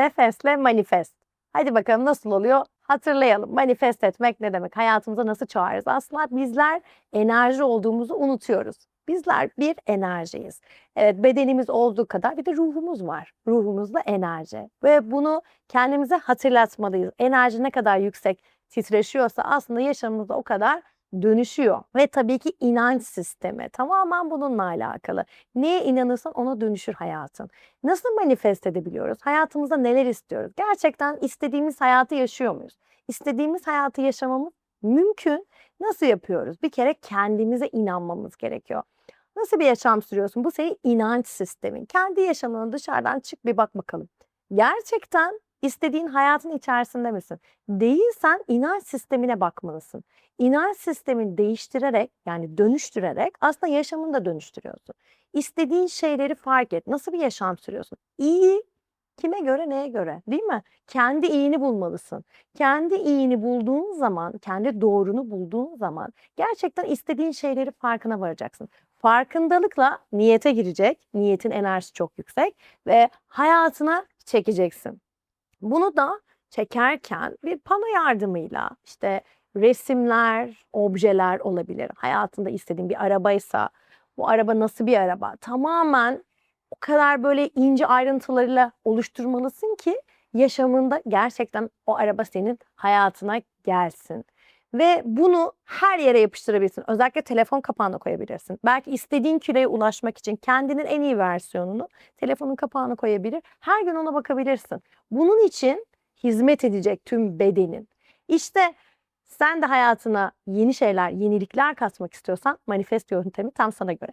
Nefesle manifest. Hadi bakalım nasıl oluyor? Hatırlayalım. Manifest etmek ne demek? Hayatımıza nasıl çağırırız? Aslında bizler enerji olduğumuzu unutuyoruz. Bizler bir enerjiyiz. Evet bedenimiz olduğu kadar bir de ruhumuz var. Ruhumuz da enerji. Ve bunu kendimize hatırlatmalıyız. Enerji ne kadar yüksek titreşiyorsa aslında yaşamımızda o kadar dönüşüyor. Ve tabii ki inanç sistemi tamamen bununla alakalı. Neye inanırsan ona dönüşür hayatın. Nasıl manifest edebiliyoruz? Hayatımızda neler istiyoruz? Gerçekten istediğimiz hayatı yaşıyor muyuz? İstediğimiz hayatı yaşamamız mümkün. Nasıl yapıyoruz? Bir kere kendimize inanmamız gerekiyor. Nasıl bir yaşam sürüyorsun? Bu senin inanç sistemin. Kendi yaşamına dışarıdan çık bir bak bakalım. Gerçekten istediğin hayatın içerisinde misin? Değilsen inanç sistemine bakmalısın. İnanç sistemini değiştirerek yani dönüştürerek aslında yaşamını da dönüştürüyorsun. İstediğin şeyleri fark et. Nasıl bir yaşam sürüyorsun? İyi kime göre neye göre değil mi? Kendi iyini bulmalısın. Kendi iyini bulduğun zaman, kendi doğrunu bulduğun zaman gerçekten istediğin şeyleri farkına varacaksın. Farkındalıkla niyete girecek. Niyetin enerjisi çok yüksek ve hayatına çekeceksin. Bunu da çekerken bir pano yardımıyla işte resimler, objeler olabilir. Hayatında istediğin bir arabaysa bu araba nasıl bir araba? Tamamen o kadar böyle ince ayrıntılarıyla oluşturmalısın ki yaşamında gerçekten o araba senin hayatına gelsin. Ve bunu her yere yapıştırabilirsin. Özellikle telefon kapağına koyabilirsin. Belki istediğin kiloya ulaşmak için kendinin en iyi versiyonunu telefonun kapağına koyabilir. Her gün ona bakabilirsin. Bunun için hizmet edecek tüm bedenin. İşte sen de hayatına yeni şeyler, yenilikler katmak istiyorsan manifest yöntemi tam sana göre.